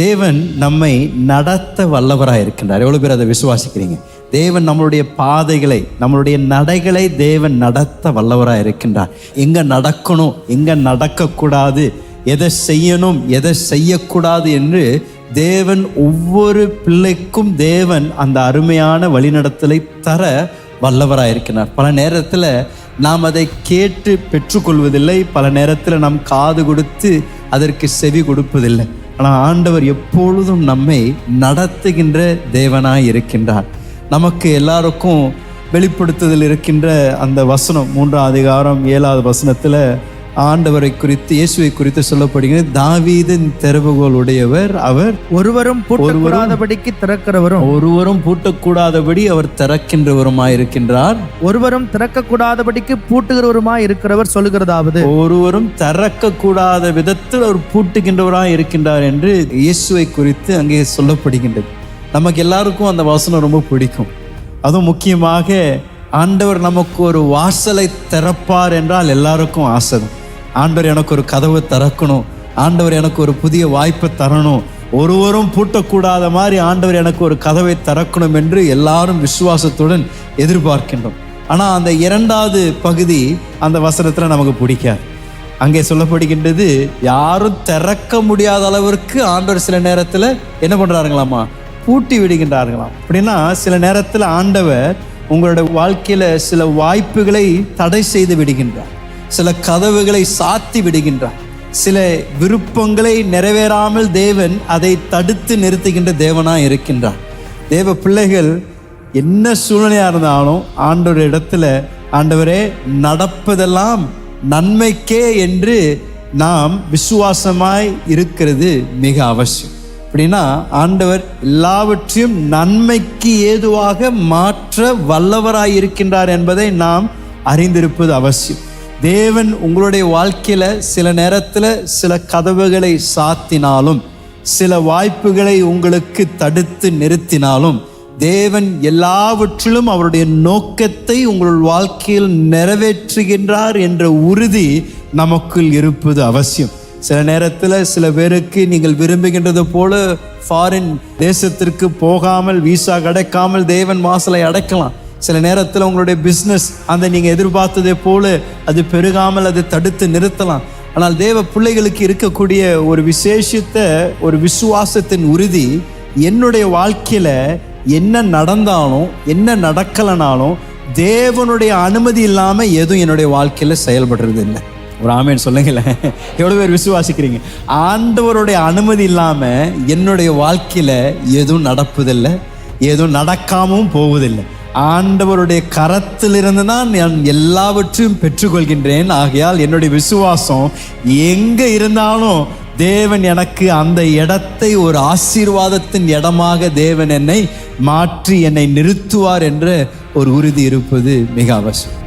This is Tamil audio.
தேவன் நம்மை நடத்த வல்லவராக இருக்கின்றார். எவ்வளோ பேர் அதை விசுவாசிக்கிறீங்க? தேவன் நம்மளுடைய பாதைகளை நம்மளுடைய நடைகளை தேவன் நடத்த வல்லவராக இருக்கின்றார். எங்கே நடக்கணும் எங்கே நடக்கக்கூடாது எதை செய்யணும் எதை செய்யக்கூடாது என்று தேவன் ஒவ்வொரு பிள்ளைக்கும் தேவன் அந்த அருமையான வழிநடத்தலை தர வல்லவராக இருக்கிறார் பல நேரத்தில் நாம் அதை கேட்டு பெற்றுக்கொள்வதில்லை பல நேரத்தில் நாம் காது கொடுத்து அதற்கு செவி கொடுப்பதில்லை. ஆனால் ஆண்டவர் எப்பொழுதும் நம்மை நடத்துகின்ற தேவனாய் இருக்கின்றார். நமக்கு எல்லாருக்கும் வெளிப்படுத்துதல் இருக்கின்ற அந்த வசனம் மூன்றாம் அதிகாரம் ஏழாவது வசனத்தில் ஆண்டவரை குறித்து இயேசுவை குறித்து சொல்லப்படுகிறது தாவீதின் திறவுகோல் உடையவர் அவர் ஒருவரும் பூட்டக்கூடாதபடிக்கு திறக்கிறவரும். ஒருவரும் பூட்டக்கூடாதபடி அவர் திறக்கின்றவருமாயிருக்கின்றார். ஒருவரும் திறக்கக்கூடாதபடிக்கு பூட்டுகிறவருமாய் இருக்கிறவர் சொல்லுகிறதாவது. ஒருவரும் திறக்கக்கூடாத விதத்தில் அவர் பூட்டுகின்றவராய் இருக்கின்றார் என்று இயேசுவை குறித்து அங்கே சொல்லப்படுகின்றது. நமக்கு எல்லாருக்கும் அந்த வசனம் ரொம்ப பிடிக்கும். அதுவும் முக்கியமாக ஆண்டவர் நமக்கு ஒரு வாசலை திறப்பார் என்றால் எல்லாருக்கும் ஆசை. ஆண்டவர் எனக்கு ஒரு கதவை திறக்கணும். ஆண்டவர் எனக்கு ஒரு புதிய வாய்ப்பை தரணும். ஒருவரும் பூட்டக்கூடாத மாதிரி ஆண்டவர் எனக்கு ஒரு கதவை திறக்கணும் என்று எல்லாரும் விசுவாசத்துடன் எதிர்பார்க்கின்றோம். ஆனால் அந்த இரண்டாவது பகுதி அந்த வசனத்தில் நமக்கு பிடிக்காது. அங்கே சொல்லப்படுகின்றது யாரும் திறக்க முடியாத அளவிற்கு ஆண்டவர் சில நேரத்தில் என்ன பண்ணுறாருங்களாமா பூட்டி விடுகின்றார்களாம். அப்படின்னா சில நேரத்தில் ஆண்டவர் உங்களோட வாழ்க்கையில் சில வாய்ப்புகளை தடை செய்து விடுகின்றார். சில கதவுகளை சாத்தி விடுகின்றார் சில விருப்பங்களை நிறைவேறாமல் தேவன் அதை தடுத்து நிறுத்துகின்ற தேவனாக இருக்கின்றார் தேவ பிள்ளைகள் என்ன சூழ்நிலையாக இருந்தாலும் ஆண்டவர் இடத்துல ஆண்டவரே நடப்பதெல்லாம் நன்மைக்கே என்று நாம் விசுவாசமாய் இருக்கிறது மிக அவசியம். அப்படின்னா ஆண்டவர் எல்லாவற்றையும் நன்மைக்கு ஏதுவாக மாற்ற வல்லவராய் இருக்கின்றார் என்பதை நாம் அறிந்திருப்பது அவசியம். தேவன் உங்களுடைய வாழ்க்கையில் சில நேரத்தில் சில கதவுகளை சாத்தினாலும் சில வாய்ப்புகளை உங்களுக்கு தடுத்து நிறுத்தினாலும் தேவன் எல்லாவற்றிலும் அவருடைய நோக்கத்தை உங்கள் வாழ்க்கையில் நிறைவேற்றுகின்றார் என்ற உறுதி நமக்குள் இருப்பது அவசியம். சில நேரத்தில் சில பேருக்கு நீங்கள் விரும்புகின்றது போல ஃபாரின் தேசத்திற்கு போகாமல் விசா கிடைக்காமல் தேவன் வாசலை அடைக்கலாம். சில நேரத்தில் உங்களுடைய பிஸ்னஸ் அந்த நீங்கள் எதிர்பார்த்ததை போல அது பெருகாமல் அதை தடுத்து நிறுத்தலாம். ஆனால் தேவ பிள்ளைகளுக்கு இருக்கக்கூடிய ஒரு விசேஷித்த ஒரு விசுவாசத்தின் உறுதி என்னுடைய வாழ்க்கையில் என்ன நடந்தாலும் என்ன நடக்கலைனாலும் தேவனுடைய அனுமதி இல்லாமல் எதுவும் என்னுடைய வாழ்க்கையில் செயல்படுறது இல்லை. ஒரு ஆமேன் சொல்லுங்களேன். எவ்வளோ பேர் விசுவாசிக்கிறீங்க? ஆண்டவருடைய அனுமதி இல்லாமல் என்னுடைய வாழ்க்கையில் எதுவும் நடப்பதில்லை. எதுவும் நடக்காமவும் போவதில்லை. ஆண்டவருடைய கரத்திலிருந்து தான் நான் எல்லாவற்றையும் பெற்றுக்கொள்கின்றேன். ஆகையால் என்னுடைய விசுவாசம் எங்கே இருந்தாலும் தேவன் எனக்கு அந்த இடத்தை ஒரு ஆசீர்வாதத்தின் இடமாக தேவன் என்னை மாற்றி என்னை நிறுத்துவார் என்ற ஒரு உறுதி இருப்பது மிக அவசியம்.